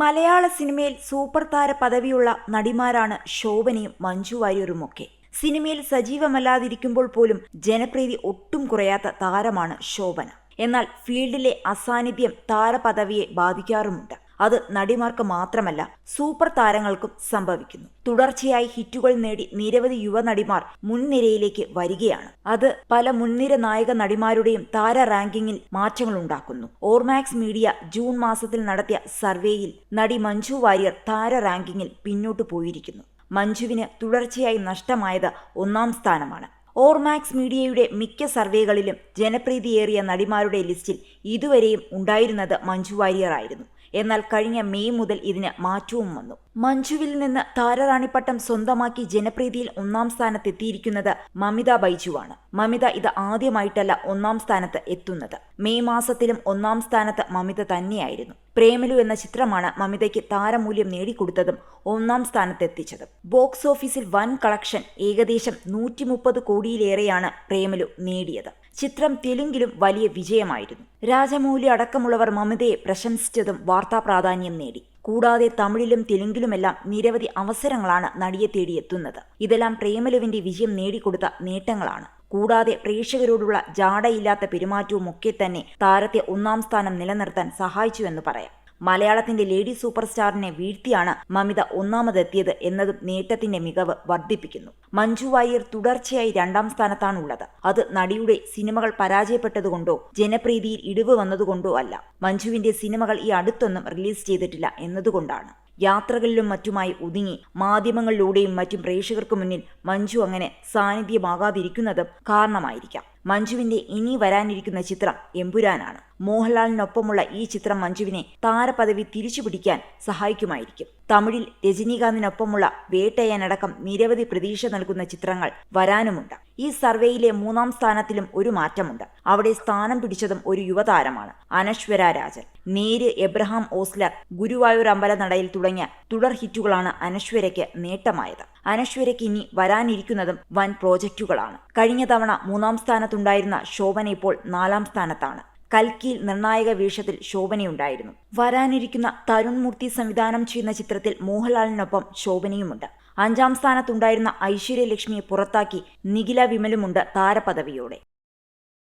മലയാള സിനിമയിൽ സൂപ്പർ താര പദവിയുള്ള നടിമാരാണ് ശോഭനയും മഞ്ജു വാര്യരുമൊക്കെ. സിനിമയിൽ സജീവമല്ലാതിരിക്കുമ്പോൾ പോലും ജനപ്രീതി ഒട്ടും കുറയാത്ത താരമാണ് ശോഭന. എന്നാൽ ഫീൽഡിലെ അസാന്നിധ്യം താരപദവിയെ ബാധിക്കാറുമുണ്ട്. അത് നടിമാർക്ക് മാത്രമല്ല സൂപ്പർ താരങ്ങൾക്കും സംഭവിക്കുന്നു. തുടർച്ചയായി ഹിറ്റുകൾ നേടി നിരവധി യുവനടിമാർ മുൻനിരയിലേക്ക് വരികയാണ്. അത് പല മുൻനിര നായക നടിമാരുടെയും താര റാങ്കിങ്ങിൽ മാറ്റങ്ങൾ ഉണ്ടാക്കുന്നു. ഓർമാക്സ് മീഡിയ ജൂൺ മാസത്തിൽ നടത്തിയ സർവേയിൽ നടി മഞ്ജു വാര്യർ താര റാങ്കിങ്ങിൽ പിന്നോട്ടു പോയിരിക്കുന്നു. മഞ്ജുവിന് തുടർച്ചയായി നഷ്ടമായത് ഒന്നാം സ്ഥാനമാണ്. ഓർമാക്സ് മീഡിയയുടെ മിക്ക സർവേകളിലും ജനപ്രീതിയേറിയ നടിമാരുടെ ലിസ്റ്റിൽ ഇതുവരെയും ഉണ്ടായിരുന്നത് മഞ്ജു വാര്യർ ആയിരുന്നു. എന്നാൽ കഴിഞ്ഞ മെയ് മുതൽ ഇതിന് മാറ്റവും വന്നു. മഞ്ജുവിൽ നിന്ന് താരറാണിപ്പട്ടം സ്വന്തമാക്കി ജനപ്രീതിയിൽ ഒന്നാം സ്ഥാനത്തെത്തിയിരിക്കുന്നത് മമിത ബൈജുവാണ്. മമിത ഇത് ആദ്യമായിട്ടല്ല ഒന്നാം സ്ഥാനത്ത് എത്തുന്നത്. മെയ് മാസത്തിലും ഒന്നാം സ്ഥാനത്ത് മമിത തന്നെയായിരുന്നു. പ്രേമലു എന്ന ചിത്രമാണ് മമിതയ്ക്ക് താരമൂല്യം നേടിക്കൊടുത്തതും ഒന്നാം സ്ഥാനത്തെത്തിച്ചതും. ബോക്സ് ഓഫീസിൽ വൻ കളക്ഷൻ ഏകദേശം നൂറ്റി മുപ്പത് കോടിയിലേറെയാണ് പ്രേമലു നേടിയത്. ചിത്രം തെലുങ്കിലും വലിയ വിജയമായിരുന്നു. രാജമൗലി അടക്കമുള്ളവർ മമിതയെ പ്രശംസിച്ചതും വാർത്താ പ്രാധാന്യം നേടി. കൂടാതെ തമിഴിലും തെലുങ്കിലുമെല്ലാം നിരവധി അവസരങ്ങളാണ് നടിയെ തേടിയെത്തുന്നത്. ഇതെല്ലാം പ്രേമലുവിന്റെ വിജയം നേടിക്കൊടുത്ത നേട്ടങ്ങളാണ്. കൂടാതെ പ്രേക്ഷകരോടുള്ള ജാടയില്ലാത്ത പെരുമാറ്റവും ഒക്കെ തന്നെ താരത്തെ ഒന്നാം സ്ഥാനം നിലനിർത്താൻ സഹായിച്ചുവെന്ന് പറയാം. മലയാളത്തിന്റെ ലേഡി സൂപ്പർ സ്റ്റാറിനെ വീഴ്ത്തിയാണ് മമിത ഒന്നാമതെത്തിയത് എന്നതും നേട്ടത്തിന്റെ മികവ് വർദ്ധിപ്പിക്കുന്നു. മഞ്ജു വാര്യർ തുടർച്ചയായി രണ്ടാം സ്ഥാനത്താണുള്ളത്. അത് നടിയുടെ സിനിമകൾ പരാജയപ്പെട്ടതുകൊണ്ടോ ജനപ്രീതിയിൽ ഇടിവ് വന്നതുകൊണ്ടോ അല്ല. മഞ്ജുവിന്റെ സിനിമകൾ ഈ അടുത്തൊന്നും റിലീസ് ചെയ്തിട്ടില്ല എന്നതുകൊണ്ടാണ്. യാത്രകളിലും മറ്റുമായി ഒതുങ്ങി മാധ്യമങ്ങളിലൂടെയും മറ്റും പ്രേക്ഷകർക്ക് മുന്നിൽ മഞ്ജു അങ്ങനെ സാന്നിധ്യമാകാതിരിക്കുന്നതും കാരണമായിരിക്കാം. മഞ്ജുവിന്റെ ഇനി വരാനിരിക്കുന്ന ചിത്രം എമ്പുരാനാണ്. മോഹൻലാലിനൊപ്പമുള്ള ഈ ചിത്രം മഞ്ജുവിനെ താരപദവി തിരിച്ചുപിടിക്കാൻ സഹായിക്കുമായിരിക്കും. തമിഴിൽ രജനീകാന്തിനൊപ്പമുള്ള വേട്ടയാനടക്കം നിരവധി പ്രതീക്ഷ നൽകുന്ന ചിത്രങ്ങൾ വരാനുമുണ്ട്. ഈ സർവേയിലെ മൂന്നാം സ്ഥാനത്തിലും ഒരു മാറ്റമുണ്ട്. അവിടെ സ്ഥാനം പിടിച്ചതും ഒരു യുവതാരമാണ് അനശ്വര രാജൻ. നേര് എബ്രഹാം ഓസ്ലർ ഗുരുവായൂർ അമ്പലനടയിൽ തുടങ്ങിയ തുടർ ഹിറ്റുകളാണ് അനശ്വരയ്ക്ക് നേട്ടമായത്. അനശ്വരയ്ക്ക് ഇനി വരാനിരിക്കുന്നതും വൻ പ്രോജക്റ്റുകളാണ്. കഴിഞ്ഞ തവണ മൂന്നാം സ്ഥാനത്തുണ്ടായിരുന്ന ശോഭന ഇപ്പോൾ നാലാം സ്ഥാനത്താണ്. കൽക്കിയിൽ നിർണായക വേഷത്തിൽ ശോഭനയുണ്ടായിരുന്നു. വരാനിരിക്കുന്ന തരുൺ മൂർത്തി സംവിധാനം ചെയ്യുന്ന ചിത്രത്തിൽ മോഹൻലാലിനൊപ്പം ശോഭനയുമുണ്ട്. അഞ്ചാം സ്ഥാനത്തുണ്ടായിരുന്ന ഐശ്വര്യലക്ഷ്മിയെ പുറത്താക്കി നിഖില വിമലുമുണ്ട് താരപദവിയോടെ.